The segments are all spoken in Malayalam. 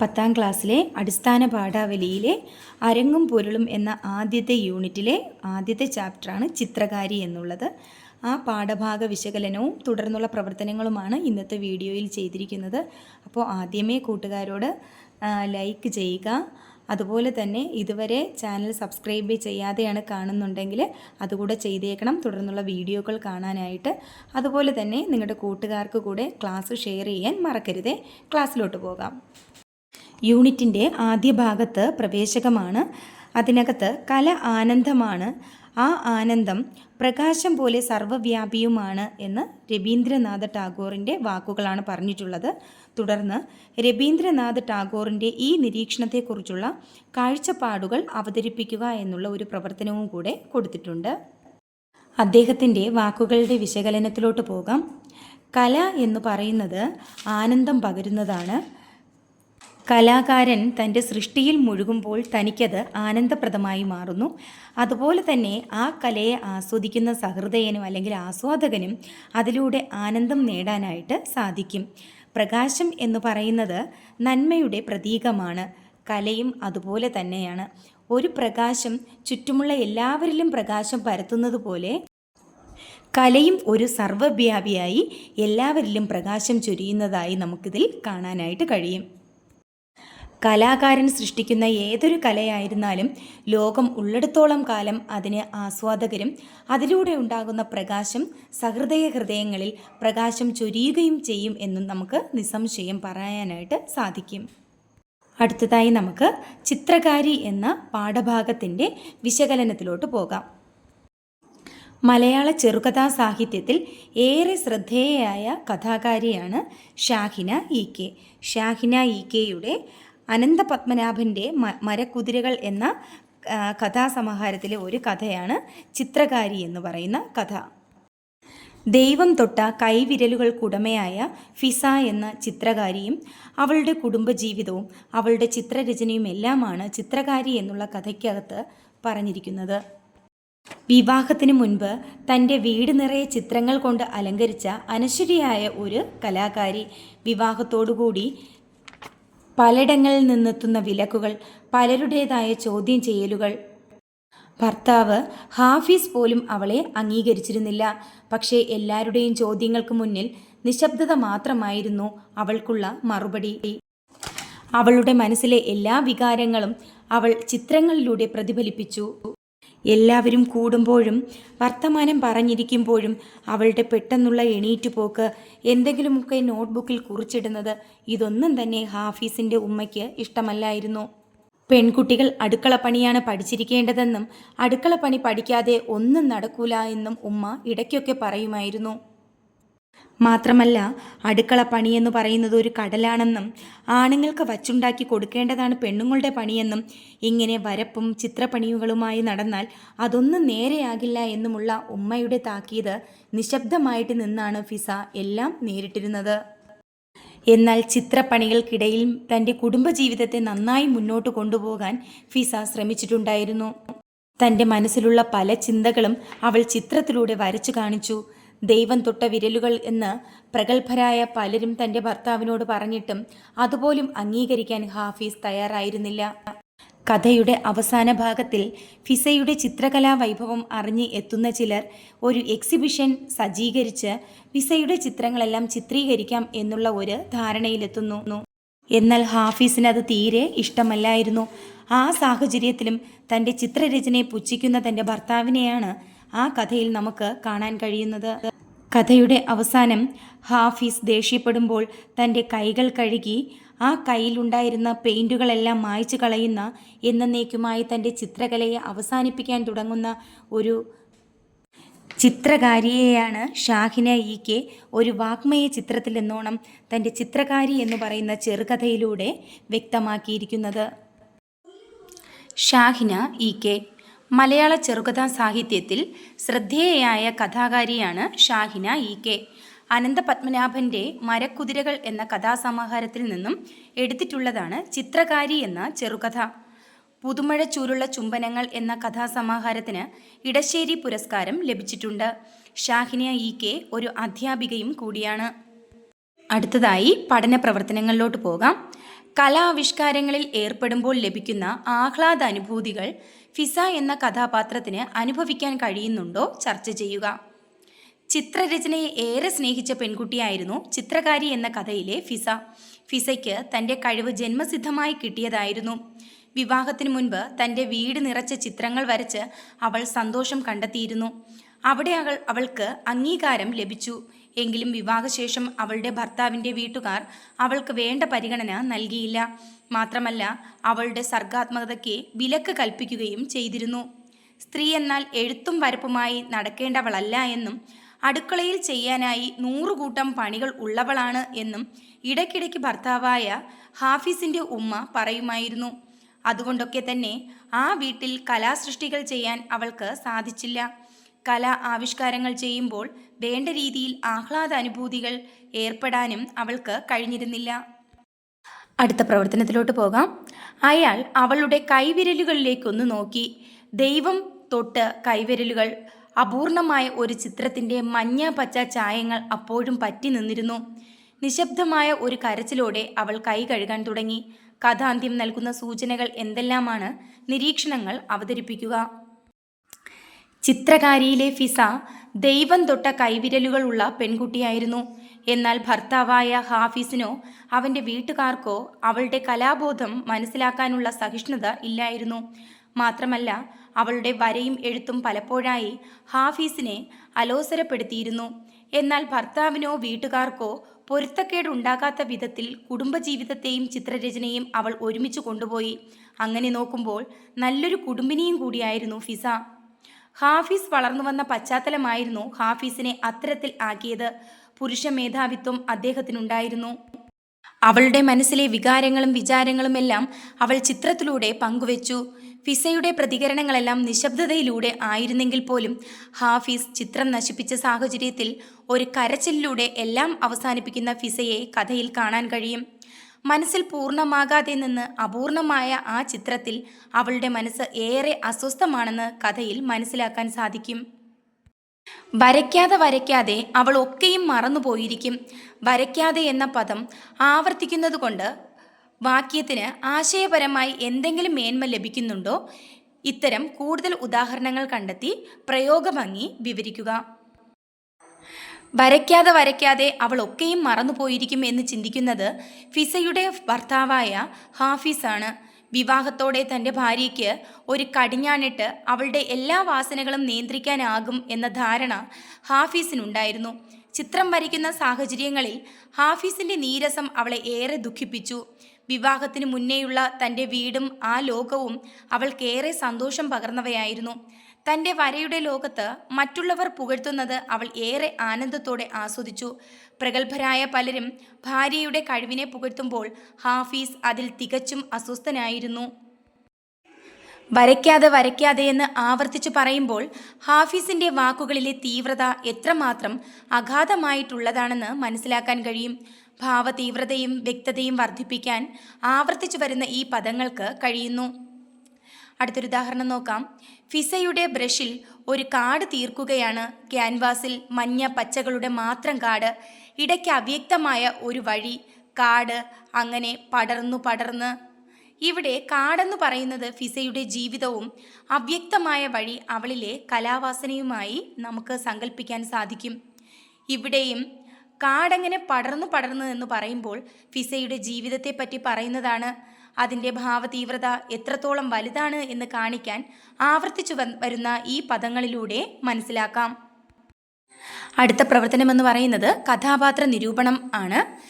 പത്താം ക്ലാസ്സിലെ അടിസ്ഥാന പാഠാവലിയിലെ അരങ്ങും പൊരുളും എന്ന ആദ്യത്തെ യൂണിറ്റിലെ ആദ്യത്തെ ചാപ്റ്ററാണ് ചിത്രകാരി എന്നുള്ളത്. ആ പാഠഭാഗ വിശകലനവും തുടർന്നുള്ള പ്രവർത്തനങ്ങളുമാണ് ഇന്നത്തെ വീഡിയോയിൽ ചെയ്തിരിക്കുന്നത്. അപ്പോൾ ആദ്യമേ കൂട്ടുകാരോട് ലൈക്ക് ചെയ്യുക. അതുപോലെ തന്നെ ഇതുവരെ ചാനൽ സബ്സ്ക്രൈബ് ചെയ്യാതെയാണ് കാണുന്നുണ്ടെങ്കിൽ അതുകൂടെ ചെയ്തേക്കണം. തുടർന്നുള്ള വീഡിയോകൾ കാണാനായിട്ട്. അതുപോലെ തന്നെ നിങ്ങളുടെ കൂട്ടുകാർക്ക് കൂടെ ക്ലാസ് ഷെയർ ചെയ്യാൻ മറക്കരുതേ. ക്ലാസ്സിലോട്ട് പോകാം. യൂണിറ്റിന്റെ ആദ്യ ഭാഗത്ത് പ്രവേശകമാണ്. അതിനകത്ത് കല ആനന്ദമാണ്. ആ ആനന്ദം പ്രകാശം പോലെ സർവവ്യാപിയുമാണ് എന്ന് രവീന്ദ്രനാഥ ടാഗോറിന്റെ വാക്കുകളാണ് പറഞ്ഞിട്ടുള്ളത്. തുടർന്ന് രവീന്ദ്രനാഥ് ടാഗോറിന്റെ ഈ നിരീക്ഷണത്തെക്കുറിച്ചുള്ള കാഴ്ചപ്പാടുകൾ അവതരിപ്പിക്കുക എന്നുള്ള ഒരു പ്രവർത്തനവും കൂടെ കൊടുത്തിട്ടുണ്ട്. അദ്ദേഹത്തിന്റെ വാക്കുകളുടെ വിശകലനത്തിലോട്ട് പോകാം. കല എന്ന് പറയുന്നത് ആനന്ദം പകരുന്നതാണ്. കലാകാരൻ തന്റെ സൃഷ്ടിയിൽ മുഴുകുമ്പോൾ തനിക്കത് ആനന്ദപ്രദമായി മാറുന്നു. അതുപോലെ തന്നെ ആ കലയെ ആസ്വദിക്കുന്ന സഹൃദയനും അല്ലെങ്കിൽ ആസ്വാദകനും അതിലൂടെ ആനന്ദം നേടാനായിട്ട് സാധിക്കും. പ്രകാശം എന്ന് പറയുന്നത് നന്മയുടെ പ്രതീകമാണ്. കലയും അതുപോലെ തന്നെയാണ്. ഒരു പ്രകാശം ചുറ്റുമുള്ള എല്ലാവരിലും പ്രകാശം പരത്തുന്നത് പോലെ കലയും ഒരു സർവവ്യാപിയായി എല്ലാവരിലും പ്രകാശം ചൊരിയുന്നതായി നമുക്കിതിൽ കാണാനായിട്ട് കഴിയും. കലാകാരൻ സൃഷ്ടിക്കുന്ന ഏതൊരു കലയായിരുന്നാലും ലോകം ഉള്ളിടത്തോളം കാലം അതിന് ആസ്വാദകരും അതിലൂടെ ഉണ്ടാകുന്ന പ്രകാശം സഹൃദയ ഹൃദയങ്ങളിൽ പ്രകാശം ചൊരിയുകയും ചെയ്യും എന്നും നമുക്ക് നിസ്സംശയം പറയാനായിട്ട് സാധിക്കും. അടുത്തതായി നമുക്ക് ചിത്രകാരി എന്ന പാഠഭാഗത്തിന്റെ വിശകലനത്തിലോട്ട് പോകാം. മലയാള ചെറുകഥാ സാഹിത്യത്തിൽ ഏറെ ശ്രദ്ധേയയായ കഥാകാരിയാണ് Shahina E K. Shahina E കെയുടെ അനന്തപത്മനാഭന്റെ മരക്കുതിരകൾ എന്ന കഥാസമാഹാരത്തിലെ ഒരു കഥയാണ് ചിത്രകാരി എന്ന് പറയുന്ന കഥ. ദൈവം തൊട്ട കൈവിരലുകൾക്കുടമയായ ഫിസ എന്ന ചിത്രകാരിയും അവളുടെ കുടുംബജീവിതവും അവളുടെ ചിത്രരചനയും എല്ലാമാണ് ചിത്രകാരി എന്നുള്ള കഥയ്ക്കകത്ത് പറഞ്ഞിരിക്കുന്നത്. വിവാഹത്തിന് മുൻപ് തന്റെ വീട് നിറയെ ചിത്രങ്ങൾ കൊണ്ട് അലങ്കരിച്ച അനശ്വരിയായ ഒരു കലാകാരി വിവാഹത്തോടുകൂടി പലയിടങ്ങളിൽ നിന്നെത്തുന്ന വിലക്കുകൾ പലരുടേതായ ചോദ്യം ചെയ്യലുകൾ. ഭർത്താവ് ഹാഫീസ് പോലും അവളെ അംഗീകരിച്ചിരുന്നില്ല. പക്ഷേ എല്ലാവരുടെയും ചോദ്യങ്ങൾക്ക് മുന്നിൽ നിശബ്ദത മാത്രമായിരുന്നു അവൾക്കുള്ള മറുപടി. അവളുടെ മനസ്സിലെ എല്ലാ വികാരങ്ങളും അവൾ ചിത്രങ്ങളിലൂടെ പ്രതിഫലിപ്പിച്ചു. എല്ലാവരും കൂടുമ്പോഴും വർത്തമാനം പറഞ്ഞിരിക്കുമ്പോഴും അവളുടെ പെട്ടെന്നുള്ള എണീറ്റുപോക്ക് എന്തെങ്കിലുമൊക്കെ നോട്ട്ബുക്കിൽ കുറിച്ചിടുന്നത് ഇതൊന്നും തന്നെ ഹാഫീസിന്റെ ഉമ്മയ്ക്ക് ഇഷ്ടമല്ലായിരുന്നു. പെൺകുട്ടികൾ അടുക്കള പണിയാണ് പഠിച്ചിരിക്കേണ്ടതെന്നും അടുക്കള പണി പഠിക്കാതെ ഒന്നും നടക്കൂല എന്നും ഉമ്മ ഇടയ്ക്കൊക്കെ പറയുമായിരുന്നു. മാത്രമല്ല അടുക്കള പണിയെന്ന് പറയുന്നത് ഒരു കടലാണെന്നും ആണുങ്ങൾക്ക് വച്ചുണ്ടാക്കി കൊടുക്കേണ്ടതാണ് പെണ്ണുങ്ങളുടെ പണിയെന്നും ഇങ്ങനെ വരപ്പും ചിത്രപ്പണിയുകളുമായി നടന്നാൽ അതൊന്നും നേരെയാകില്ല എന്നുമുള്ള ഉമ്മയുടെ താക്കീത് നിശബ്ദമായിട്ട് നിന്നാണ് ഫിസ എല്ലാം നേരിട്ടിരുന്നത്. എന്നാൽ ചിത്രപ്പണികൾക്കിടയിൽ തന്റെ കുടുംബജീവിതത്തെ നന്നായി മുന്നോട്ട് കൊണ്ടുപോകാൻ ഫിസ ശ്രമിച്ചിട്ടുണ്ടായിരുന്നു. തന്റെ മനസ്സിലുള്ള പല ചിന്തകളും അവൾ ചിത്രത്തിലൂടെ വരച്ചു കാണിച്ചു. ദൈവം തൊട്ട വിരലുകൾ എന്ന് പ്രഗത്ഭരായ പലരും തന്റെ ഭർത്താവിനോട് പറഞ്ഞിട്ടും അതുപോലും അംഗീകരിക്കാൻ ഹാഫീസ് തയ്യാറായിരുന്നില്ല. കഥയുടെ അവസാന ഭാഗത്തിൽ ഫിസയുടെ ചിത്രകലാ വൈഭവം അറിഞ്ഞ് എത്തുന്ന ചിലർ ഒരു എക്സിബിഷൻ സജ്ജീകരിച്ച് ഫിസയുടെ ചിത്രങ്ങളെല്ലാം ചിത്രീകരിക്കാം എന്നുള്ള ഒരു ധാരണയിലെത്തുന്നു. എന്നാൽ ഹാഫീസിന് അത് തീരെ ഇഷ്ടമല്ലായിരുന്നു. ആ സാഹചര്യത്തിലും തന്റെ ചിത്രരചനയെ പുച്ഛിക്കുന്ന തന്റെ ഭർത്താവിനെയാണ് ആ കഥയിൽ നമുക്ക് കാണാൻ കഴിയുന്നത്. കഥയുടെ അവസാനം ഹാഫീസ് ദേഷ്യപ്പെടുമ്പോൾ തന്റെ കൈകൾ കഴുകി ആ കയ്യിലുണ്ടായിരുന്ന പെയിന്റുകളെല്ലാം മായ്ച്ചു കളയുന്ന എന്നേക്കുമായി തന്റെ ചിത്രകലയെ അവസാനിപ്പിക്കാൻ തുടങ്ങുന്ന ഒരു ചിത്രകാരിയെയാണ് ഷാഹിന ഇ കെ ഒരു വാഗ്മയ ചിത്രത്തിൽ എന്നോണം തന്റെ ചിത്രകാരി എന്ന് പറയുന്ന ചെറുകഥയിലൂടെ വ്യക്തമാക്കിയിരിക്കുന്നത്. ഷാഹിന ഇ കെ മലയാള ചെറുകഥാ സാഹിത്യത്തിൽ ശ്രദ്ധേയയായ കഥാകാരിയാണ് ഷാഹിന ഇ കെ. അനന്തപത്മനാഭന്റെ മരക്കുതിരകൾ എന്ന കഥാസമാഹാരത്തിൽ നിന്നും എടുത്തിട്ടുള്ളതാണ് ചിത്രകാരി എന്ന ചെറുകഥ. പുതുമഴ ചൂരുള്ള ചുംബനങ്ങൾ എന്ന കഥാസമാഹാരത്തിന് ഇടശ്ശേരി പുരസ്കാരം ലഭിച്ചിട്ടുണ്ട്. ഷാഹിന ഇ കെ ഒരു അധ്യാപികയും കൂടിയാണ്. അടുത്തതായി പഠന പ്രവർത്തനങ്ങളിലോട്ട് പോകാം. കലാവിഷ്കാരങ്ങളിൽ ഏർപ്പെടുമ്പോൾ ലഭിക്കുന്ന ആഹ്ലാദ അനുഭൂതികൾ ഫിസ എന്ന കഥാപാത്രത്തിന് അനുഭവിക്കാൻ കഴിയുന്നുണ്ടോ ചർച്ച ചെയ്യുക. ചിത്രരചനയെ ഏറെ സ്നേഹിച്ച പെൺകുട്ടിയായിരുന്നു ചിത്രകാരി എന്ന കഥയിലെ ഫിസ. ഫിസയ്ക്ക് തന്റെ കഴിവ് ജന്മസിദ്ധമായി കിട്ടിയതായിരുന്നു. വിവാഹത്തിന് മുൻപ് തന്റെ വീട് നിറച്ച ചിത്രങ്ങൾ വരച്ച് അവൾ സന്തോഷം കണ്ടെത്തിയിരുന്നു. അവിടെ അവൾ അവൾക്ക് അംഗീകാരം ലഭിച്ചു. എങ്കിലും വിവാഹശേഷം അവളുടെ ഭർത്താവിന്റെ വീട്ടുകാർ അവൾക്ക് വേണ്ട പരിഗണന നൽകിയില്ല. മാത്രമല്ല അവളുടെ സർഗാത്മകതയ്ക്ക് വിലക്ക് കൽപ്പിക്കുകയും ചെയ്തിരുന്നു. സ്ത്രീ എന്നാൽ എഴുത്തും വരപ്പുമായി നടക്കേണ്ടവളല്ല എന്നും അടുക്കളയിൽ ചെയ്യാനായി നൂറുകൂട്ടം പണികൾ ഉള്ളവളാണ് എന്നും ഇടയ്ക്കിടയ്ക്ക് ഭർത്താവായ ഹാഫിസിന്റെ ഉമ്മ പറയുമായിരുന്നു. അതുകൊണ്ടൊക്കെ തന്നെ ആ വീട്ടിൽ കലാസൃഷ്ടികൾ ചെയ്യാൻ അവൾക്ക് സാധിച്ചില്ല. കല ആവിഷ്കാരങ്ങൾ ചെയ്യുമ്പോൾ വേണ്ട രീതിയിൽ ആഹ്ലാദ അനുഭൂതികൾ ഏർപ്പെടാനും അവൾക്ക് കഴിഞ്ഞിരുന്നില്ല. അടുത്ത പ്രവർത്തനത്തിലോട്ട് പോകാം. അയാൾ അവളുടെ കൈവിരലുകളിലേക്കൊന്ന് നോക്കി. ദൈവം തൊട്ട് കൈവിരലുകൾ അപൂർണമായ ഒരു ചിത്രത്തിന്റെ മഞ്ഞ പച്ച ചായങ്ങൾ അപ്പോഴും പറ്റി നിന്നിരുന്നു. നിശബ്ദമായ ഒരു കരച്ചിലോടെ അവൾ കൈ കഴുകാൻ തുടങ്ങി. കഥാന്ത്യം നൽകുന്ന സൂചനകൾ എന്തെല്ലാമാണ്? നിരീക്ഷണങ്ങൾ അവതരിപ്പിക്കുക. ചിത്രകാരിയിലെ ഫിസ ദൈവം തൊട്ട കൈവിരലുകളുള്ള പെൺകുട്ടിയായിരുന്നു. എന്നാൽ ഭർത്താവായ ഹാഫിസിനോ അവന്റെ വീട്ടുകാർക്കോ അവളുടെ കലാബോധം മനസ്സിലാക്കാനുള്ള സഹിഷ്ണുത ഇല്ലായിരുന്നു. മാത്രമല്ല അവളുടെ വരയും എഴുത്തും പലപ്പോഴായി ഹാഫീസിനെ അലോസരപ്പെടുത്തിയിരുന്നു. എന്നാൽ ഭർത്താവിനോ വീട്ടുകാർക്കോ പൊരുത്തക്കേടുണ്ടാകാത്ത വിധത്തിൽ കുടുംബജീവിതത്തെയും ചിത്രരചനയും അവൾ ഒരുമിച്ച് കൊണ്ടുപോയി. അങ്ങനെ നോക്കുമ്പോൾ നല്ലൊരു കുടുംബിനിയും കൂടിയായിരുന്നു ഫിസ. ഹാഫീസ് വളർന്നു വന്ന പശ്ചാത്തലമായിരുന്നു ഹാഫീസിനെ അത്തരത്തിൽ ആക്കിയത്. പുരുഷ മേധാവിത്വം അദ്ദേഹത്തിനുണ്ടായിരുന്നു. അവളുടെ മനസ്സിലെ വികാരങ്ങളും വിചാരങ്ങളും എല്ലാം അവൾ ചിത്രത്തിലൂടെ പങ്കുവച്ചു. ഫിസയുടെ പ്രതികരണങ്ങളെല്ലാം നിശബ്ദതയിലൂടെ ആയിരുന്നെങ്കിൽ പോലും ഹാഫീസ് ചിത്രം നശിപ്പിച്ച സാഹചര്യത്തിൽ ഒരു കരച്ചിലൂടെ എല്ലാം അവസാനിപ്പിക്കുന്ന ഫിസയെ കഥയിൽ കാണാൻ കഴിയും. മനസ്സിൽ പൂർണമാകാതെ നിന്ന് അപൂർണമായ ആ ചിത്രത്തിൽ അവളുടെ മനസ്സ് ഏറെ അസ്വസ്ഥമാണെന്ന് കഥയിൽ മനസ്സിലാക്കാൻ സാധിക്കും. വരയ്ക്കാതെ വരയ്ക്കാതെ അവൾ ഒക്കെയും മറന്നുപോയിരിക്കും. വരയ്ക്കാതെ എന്ന പദം ആവർത്തിക്കുന്നതുകൊണ്ട് വാക്യത്തിന് ആശയപരമായി എന്തെങ്കിലും മേന്മ ലഭിക്കുന്നുണ്ടോ? ഇത്തരം കൂടുതൽ ഉദാഹരണങ്ങൾ കണ്ടെത്തി പ്രയോഗഭംഗി വിവരിക്കുക. വരയ്ക്കാതെ വരയ്ക്കാതെ അവൾ ഒക്കെയും മറന്നുപോയിരിക്കും എന്ന് ചിന്തിക്കുന്നത് ഫിസയുടെ ഭർത്താവായ ഹാഫിസാണ്. വിവാഹത്തോടെ തന്റെ ഭാര്യയ്ക്ക് ഒരു കടിഞ്ഞാണിട്ട് അവളുടെ എല്ലാ വാസനകളും നിയന്ത്രിക്കാനാകും എന്ന ധാരണ ഹാഫീസിനുണ്ടായിരുന്നു. ചിത്രം വരയ്ക്കുന്ന സാഹചര്യങ്ങളിൽ ഹാഫീസിന്റെ നീരസം അവളെ ഏറെ ദുഃഖിപ്പിച്ചു. വിവാഹത്തിന് മുന്നേയുള്ള തന്റെ വീടും ആ ലോകവും അവൾക്കേറെ സന്തോഷം പകർന്നവയായിരുന്നു. തന്റെ വരയുടെ ലോകത്ത് മറ്റുള്ളവർ പുകഴ്ത്തുന്നത് അവൾ ഏറെ ആനന്ദത്തോടെ ആസ്വദിച്ചു. പ്രഗത്ഭരായ പലരും ഭാര്യയുടെ കഴിവിനെ പുകഴ്ത്തുമ്പോൾ ഹാഫീസ് അതിൽ തികച്ചും അസ്വസ്ഥനായിരുന്നു. വരയ്ക്കാതെ വരയ്ക്കാതെ എന്ന് ആവർത്തിച്ചു പറയുമ്പോൾ ഹാഫീസിന്റെ വാക്കുകളിലെ തീവ്രത എത്രമാത്രം അഗാധമായിട്ടുള്ളതാണെന്ന് മനസ്സിലാക്കാൻ കഴിയും. ഭാവതീവ്രതയും വ്യക്തതയും വർദ്ധിപ്പിക്കാൻ ആവർത്തിച്ചു വരുന്ന ഈ പദങ്ങൾക്ക് കഴിയുന്നു. അടുത്തൊരു ഉദാഹരണം നോക്കാം. ഫിസയുടെ ബ്രഷിൽ ഒരു കാട് തീർക്കുകയാണ്. ക്യാൻവാസിൽ മഞ്ഞ പച്ചകളുടെ മാത്രം കാട് ഇടയ്ക്ക് അവ്യക്തമായ ഒരു വഴി കാട് അങ്ങനെ പടർന്നു പടർന്ന്. ഇവിടെ കാടെന്ന് പറയുന്നത് ഫിസയുടെ ജീവിതവും അവ്യക്തമായ വഴി അവളിലെ കലാവാസനയുമായി നമുക്ക് സങ്കല്പിക്കാൻ സാധിക്കും. ഇവിടെയും കാടെങ്ങനെ പടർന്നു പടർന്നു എന്ന് പറയുമ്പോൾ ഫിസയുടെ ജീവിതത്തെ പറ്റി പറയുന്നതാണ്. അതിന്റെ ഭാവതീവ്രത എത്രത്തോളം വലുതാണ് എന്ന് കാണിക്കാൻ ആവർത്തിച്ചു വരുന്ന ഈ പദങ്ങളിലൂടെ മനസ്സിലാക്കാം. അടുത്ത പ്രവർത്തനം എന്ന് പറയുന്നത് കഥാപാത്ര നിരൂപണം ആണ്.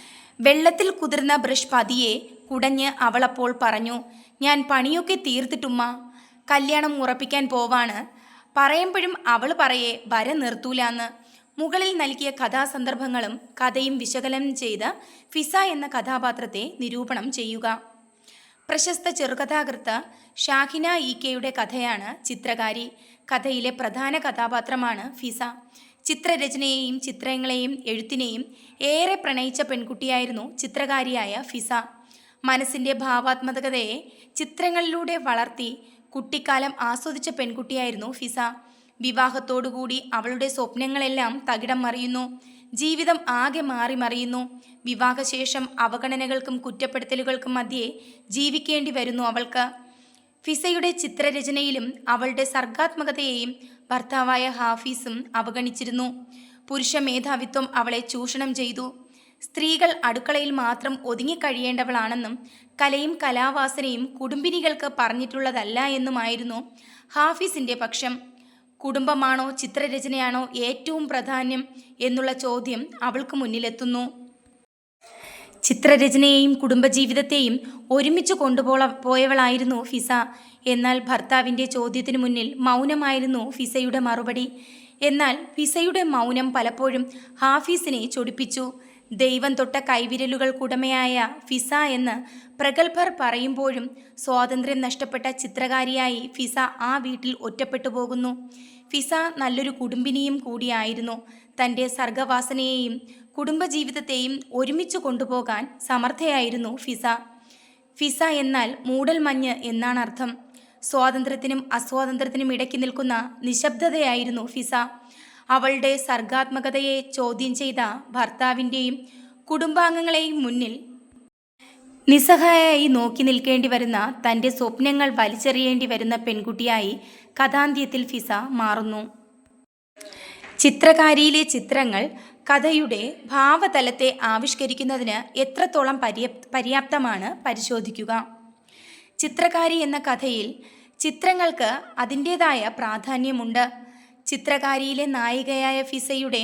വെള്ളത്തിൽ കുതിർന്ന ബ്രഷ് പതിയെ കുടഞ്ഞ് അവളപ്പോൾ പറഞ്ഞു ഞാൻ പണിയൊക്കെ തീർത്തിട്ടുമ്മ. കല്യാണം ഉറപ്പിക്കാൻ പോവാണ്. പറയുമ്പോഴും അവൾ പറയെ വര നിർത്തൂലാന്ന്. മുകളിൽ നൽകിയ കഥാസന്ദർഭങ്ങളും കഥയും വിശകലനം ചെയ്ത് ഫിസ എന്ന കഥാപാത്രത്തെ നിരൂപണം ചെയ്യുക. പ്രശസ്ത ചെറുകഥാകൃത്ത് ഷാഹിന ഇ കെയുടെ കഥയാണ് ചിത്രകാരി. കഥയിലെ പ്രധാന കഥാപാത്രമാണ് ഫിസ. ചിത്രരചനയെയും ചിത്രങ്ങളെയും എഴുത്തിനെയും ഏറെ പ്രണയിച്ച പെൺകുട്ടിയായിരുന്നു ചിത്രകാരിയായ ഫിസ. മനസ്സിന്റെ ഭാവാത്മകതയെ ചിത്രങ്ങളിലൂടെ വളർത്തി കുട്ടിക്കാലം ആസ്വദിച്ച പെൺകുട്ടിയായിരുന്നു ഫിസ. വിവാഹത്തോടുകൂടി അവളുടെ സ്വപ്നങ്ങളെല്ലാം തകിടം മറിയുന്നു. ജീവിതം ആകെ മാറി മറിയുന്നു. വിവാഹശേഷം അവഗണനകൾക്കും കുറ്റപ്പെടുത്തലുകൾക്കും മധ്യേ ജീവിക്കേണ്ടി വരുന്നു അവൾക്ക്. ഫിസയുടെ ചിത്രരചനയിലും അവളുടെ സർഗാത്മകതയെയും ഭർത്താവായ ഹാഫീസും അവഗണിച്ചിരുന്നു. പുരുഷ മേധാവിത്വം അവളെ ചൂഷണം ചെയ്തു. സ്ത്രീകൾ അടുക്കളയിൽ മാത്രം ഒതുങ്ങിക്കഴിയേണ്ടവളാണെന്നും കലയും കലാവാസനയും കുടുംബിനികൾക്ക് പറഞ്ഞിട്ടുള്ളതല്ല എന്നുമായിരുന്നു ഹാഫീസിന്റെ പക്ഷം. കുടുംബമാണോ ചിത്രരചനയാണോ ഏറ്റവും പ്രാധാന്യം എന്നുള്ള ചോദ്യം അവൾക്ക് മുന്നിലെത്തുന്നു. ചിത്രരചനയെയും കുടുംബജീവിതത്തെയും ഒരുമിച്ച് കൊണ്ടുപോള പോയവളായിരുന്നു ഫിസ. എന്നാൽ ഭർത്താവിന്റെ ചോദ്യത്തിനു മുന്നിൽ മൗനമായിരുന്നു ഫിസയുടെ മറുപടി. എന്നാൽ ഫിസയുടെ മൗനം പലപ്പോഴും ഹാഫീസിനെ ചൊടിപ്പിച്ചു. ദൈവം തൊട്ട കൈവിരലുകൾക്കുടമയായ ഫിസ എന്ന് പ്രഗത്ഭർ പറയുമ്പോഴും സ്വാതന്ത്ര്യം നഷ്ടപ്പെട്ട ചിത്രകാരിയായി ഫിസ ആ വീട്ടിൽ ഒറ്റപ്പെട്ടു പോകുന്നു. ഫിസ നല്ലൊരു കുടുംബിനിയും കൂടിയായിരുന്നു. തന്റെ സർഗവാസനയെയും കുടുംബജീവിതത്തെയും ഒരുമിച്ച് കൊണ്ടുപോകാൻ സമർത്ഥയായിരുന്നു ഫിസ. ഫിസ എന്നാൽ മൂടൽമഞ്ഞ് എന്നാണ് അർത്ഥം. സ്വാതന്ത്ര്യത്തിനും അസ്വാതന്ത്ര്യത്തിനും ഇടയ്ക്ക് നിൽക്കുന്ന നിശബ്ദതയായിരുന്നു ഫിസ. അവളുടെ സർഗാത്മകതയെ ചോദ്യം ചെയ്ത ഭർത്താവിന്റെയും കുടുംബാംഗങ്ങളെയും മുന്നിൽ നിസ്സഹായായി നോക്കി നിൽക്കേണ്ടി വരുന്ന തന്റെ സ്വപ്നങ്ങൾ വലിച്ചെറിയേണ്ടി വരുന്ന പെൺകുട്ടിയായി കഥാന്ത്യത്തിൽ ഫിസ മാറുന്നു. ചിത്രകാരിയിലെ ചിത്രങ്ങൾ കഥയുടെ ഭാവതലത്തെ ആവിഷ്കരിക്കുന്നതിന് എത്രത്തോളം പര്യാപ്ത പര്യാപ്തമാണ് പരിശോധിക്കുക. ചിത്രകാരി എന്ന കഥയിൽ ചിത്രങ്ങൾക്ക് അതിന്റേതായ പ്രാധാന്യമുണ്ട്. ചിത്രകാരിയിലെ നായികയായ ഫിസയുടെ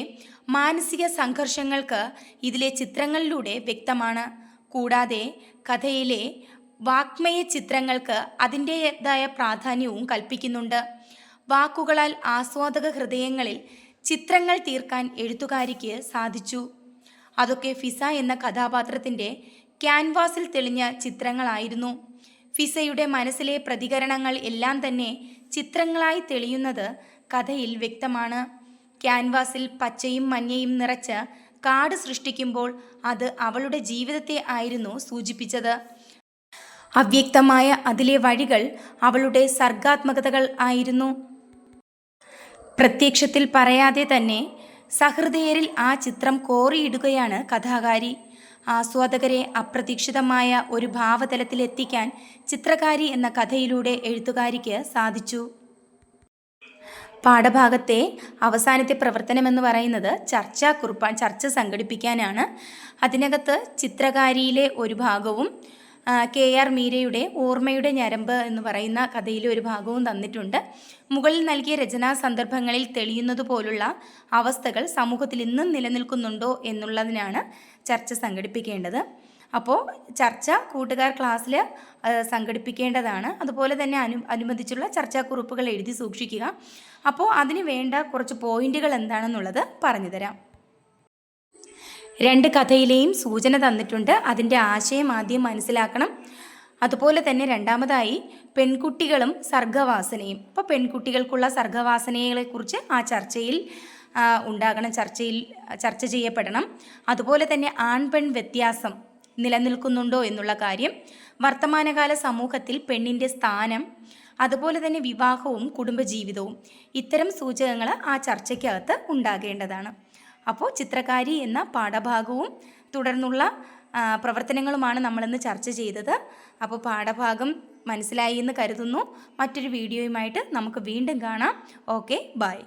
മാനസിക സംഘർഷങ്ങൾക്ക് ഇതിലെ ചിത്രങ്ങളിലൂടെ വ്യക്തമാണ്. കൂടാതെ കഥയിലെ വാക്മയ ചിത്രങ്ങൾക്ക് അതിന്റേതായ പ്രാധാന്യവും കൽപ്പിക്കുന്നുണ്ട്. വാക്കുകളാൽ ആസ്വാദക ഹൃദയങ്ങളിൽ ചിത്രങ്ങൾ തീർക്കാൻ എഴുത്തുകാരിക്ക് സാധിച്ചു. അതൊക്കെ ഫിസ എന്ന കഥാപാത്രത്തിന്റെ ക്യാൻവാസിൽ തെളിഞ്ഞ ചിത്രങ്ങളായിരുന്നു. ഫിസയുടെ മനസ്സിലെ പ്രതികരണങ്ങൾ എല്ലാം തന്നെ ചിത്രങ്ങളായി തെളിയുന്നത് കഥയിൽ വ്യക്തമാണ്. ക്യാൻവാസിൽ പച്ചയും മഞ്ഞയും നിറച്ച് കാട് സൃഷ്ടിക്കുമ്പോൾ അത് അവളുടെ ജീവിതത്തെ ആയിരുന്നു സൂചിപ്പിച്ചത്. അവ്യക്തമായ അതിലെ വഴികൾ അവളുടെ സർഗാത്മകതകൾ ആയിരുന്നു. പ്രത്യക്ഷത്തിൽ പറയാതെ തന്നെ സഹൃദയരിൽ ആ ചിത്രം കോറിയിടുകയാണ് കഥാകാരി. ആസ്വാദകരെ അപ്രതീക്ഷിതമായ ഒരു ഭാവതലത്തിലെത്തിക്കാൻ ചിത്രകാരി എന്ന കഥയിലൂടെ എഴുത്തുകാരിക്ക് സാധിച്ചു. പാഠഭാഗത്തെ അവസാനത്തെ പ്രവർത്തനമെന്ന് പറയുന്നത് ചർച്ചാക്കുറിപ്പാണ് ചർച്ച സംഘടിപ്പിക്കാനാണ്. അതിനകത്ത് ചിത്രകാരിയിലെ ഒരു ഭാഗവും കെ ആർ മീരയുടെ ഓർമ്മയുടെ ഞരമ്പ് എന്ന് പറയുന്ന കഥയിലെ ഒരു ഭാഗവും തന്നിട്ടുണ്ട്. മുകളിൽ നൽകിയ രചനാ സന്ദർഭങ്ങളിൽ തെളിയുന്നത് പോലുള്ള അവസ്ഥകൾ സമൂഹത്തിൽ ഇന്നും നിലനിൽക്കുന്നുണ്ടോ എന്നുള്ളതിനാണ് ചർച്ച സംഘടിപ്പിക്കേണ്ടത്. അപ്പോൾ ചർച്ച കൂട്ടുകാർ ക്ലാസ്സിൽ സംഘടിപ്പിക്കേണ്ടതാണ്. അതുപോലെ തന്നെ അനു അനുബന്ധിച്ചുള്ള ചർച്ചാക്കുറിപ്പുകൾ എഴുതി സൂക്ഷിക്കുക. അപ്പോൾ അതിന് വേണ്ട കുറച്ച് പോയിന്റുകൾ എന്താണെന്നുള്ളത് പറഞ്ഞുതരാം രണ്ട് കഥയിലെയും സൂചന തന്നിട്ടുണ്ട്. അതിന്റെ ആശയം ആദ്യം മനസ്സിലാക്കണം. അതുപോലെ തന്നെ രണ്ടാമതായി പെൺകുട്ടികളും സർഗവാസനയും. അപ്പോൾ പെൺകുട്ടികൾക്കുള്ള സർഗവാസനകളെക്കുറിച്ച് ആ ചർച്ചയിൽ ഉണ്ടാകണം ചർച്ചയിൽ ചർച്ച ചെയ്യപ്പെടണം. അതുപോലെ തന്നെ ആൺ പെൺ വ്യത്യാസം നിലനിൽക്കുന്നുണ്ടോ എന്നുള്ള കാര്യം വർത്തമാനകാല സമൂഹത്തിൽ പെണ്ണിന്റെ സ്ഥാനം അതുപോലെ തന്നെ വിവാഹവും കുടുംബജീവിതവും ഇത്തരം സൂചകങ്ങൾ ആ ചർച്ചയ്ക്കകത്ത് ഉണ്ടാകേണ്ടതാണ്. അപ്പോൾ ചിത്രകാരി എന്ന പാഠഭാഗവും തുടർന്നുള്ള പ്രവർത്തനങ്ങളുമാണ് നമ്മളിന്ന് ചർച്ച ചെയ്തത്. അപ്പോൾ പാഠഭാഗം മനസ്സിലായി എന്ന് കരുതുന്നു. മറ്റൊരു വീഡിയോയുമായിട്ട് നമുക്ക് വീണ്ടും കാണാം. Okay bye.